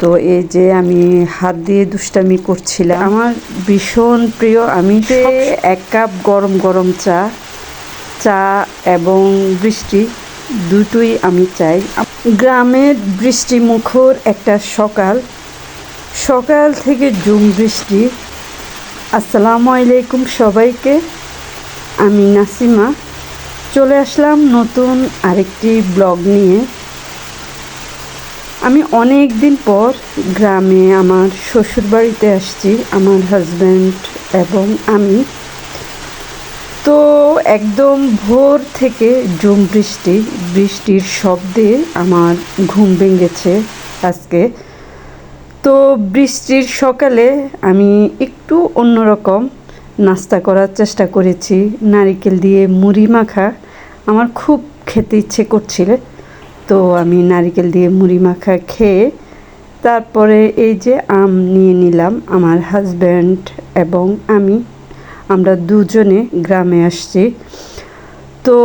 তো এই যে আমি হাত দিয়ে দুষ্টামি করছিলাম। আমার ভীষণ প্রিয়, আমি এক কাপ গরম গরম চা চা এবং বৃষ্টি দুটোই আমি চাই। গ্রামের বৃষ্টি মুখর একটা সকাল। সকাল থেকে জুম বৃষ্টি। আসসালামু আলাইকুম সবাইকে, আমি নাসিমা। চলে আসলাম নতুন আরেকটি ব্লগ নিয়ে। আমি অনেক দিন পর গ্রামে আমার শ্বশুর বাড়িতে আসছি, আমার হাজব্যান্ড এবং আমি। তো একদম ভোর থেকে জুম বৃষ্টি, বৃষ্টির শব্দে আমার ঘুম ভেঙেছে আজকে। তো বৃষ্টির সকালে আমি একটু অন্যরকম নাস্তা করার চেষ্টা করেছি, নারিকেল দিয়ে মুড়ি মাখা। আমার খুব খেতে ইচ্ছে করছিল। তো আমি নারিকেল দিয়ে মুড়ি মাখা খেয়ে তারপরে এই যে আম নিয়ে নিলাম আমার হাজব্যান্ড এবং আমি। আমরা দুজনে গ্রামে আসছি। তো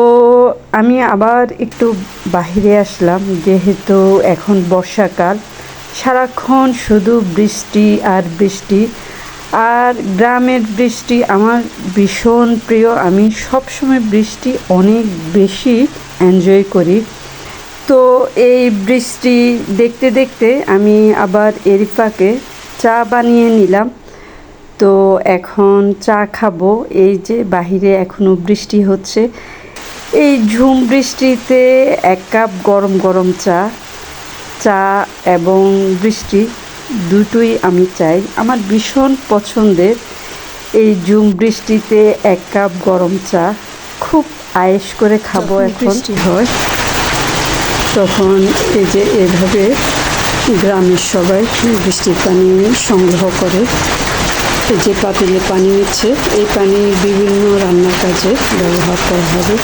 আমি আবার একটু বাহিরে আসলাম, যেহেতু এখন বর্ষাকাল। সারাক্ষণ শুধু বৃষ্টি আর বৃষ্টি। আর গ্রামের বৃষ্টি আমার ভীষণ প্রিয়। আমি সবসময় বৃষ্টি অনেক বেশি এনজয় করি। তো এই বৃষ্টি দেখতে দেখতে আমি আবার এরিফাকে চা বানিয়ে নিলাম। তো এখন চা খাব। এই যে বাহিরে এখনও বৃষ্টি হচ্ছে। এই ঝুম বৃষ্টিতে এক কাপ গরম গরম চা চা এবং বৃষ্টি দুটোই আমি চাই। আমার ভীষণ পছন্দের এই ঝুম বৃষ্টিতে এক কাপ গরম চা। খুব আয়েস করে খাব এখন। বৃষ্টি হয় তখন এই যে এভাবে গ্রামের সবাই বৃষ্টির পানি সংগ্রহ করে। এই যে পাতিলে পানি নিচ্ছে, এই পানি বিভিন্ন রান্নার কাজে ব্যবহার করা হবে।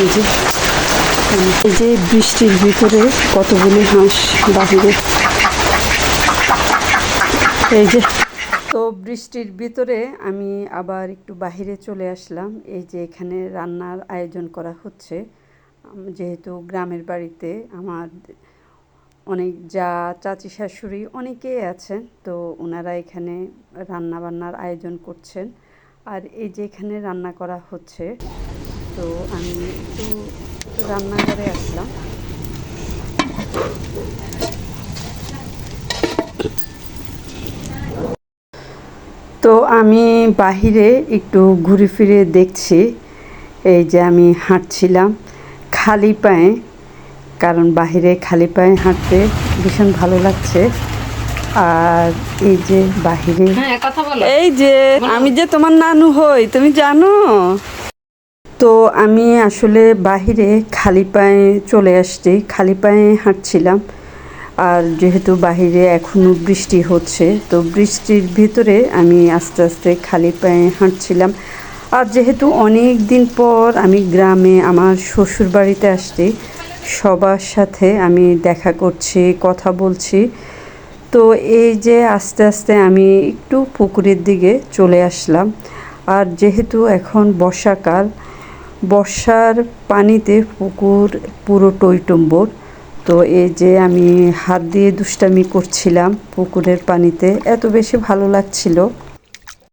এই যে এই যে বৃষ্টির ভিতরে কতগুলি হাঁস বাহিরে। এই যে, তো বৃষ্টির ভিতরে আমি আবার একটু বাহিরে চলে আসলাম। এই যে এখানে রান্নার আয়োজন করা হচ্ছে। যেহেতু গ্রামের বাড়িতে আমার অনেক যা চাচি শাশুড়ি অনেকেই আছেন, তো ওনারা এখানে রান্না বান্নার আয়োজন করছেন। আর এই যে এখানে রান্না করা হচ্ছে, তো আমি একটু রান্নাঘরে আসলাম। তো আমি বাহিরে একটু ঘুরে ফিরে দেখছি, এই যে আমি হাঁটছিলাম। খালি পায়ে কারণ বাহিরে খালি পায়ে হাঁটতে ভীষণ ভালো লাগছে। আর এই যে বাহিরে হ্যাঁ এই যে আমি যে তোমার নানু হই তুমি জানো? তো আমি আসলে বাহিরে খালি পায়ে চলে আসছি খালি পায়ে হাঁটছিলাম। আর যেহেতু বাহিরে এখনও বৃষ্টি হচ্ছে তো বৃষ্টির ভিতরে আমি আস্তে আস্তে খালি পায়ে হাঁটছিলাম। আর যেহেতু অনেক দিন পর আমি গ্রামে আমার শ্বশুর বাড়িতে আসছি, সবার সাথে আমি দেখা করছি, কথা বলছি। তো এই যে আস্তে আস্তে আমি একটু পুকুরের দিকে চলে আসলাম। আর যেহেতু এখন বর্ষাকাল, বর্ষার পানিতে পুকুর পুরো টইটম্বর। তো এই যে আমি হাত দিয়ে দুষ্টামি করছিলাম পুকুরের পানিতে, এত বেশি ভালো লাগছিল।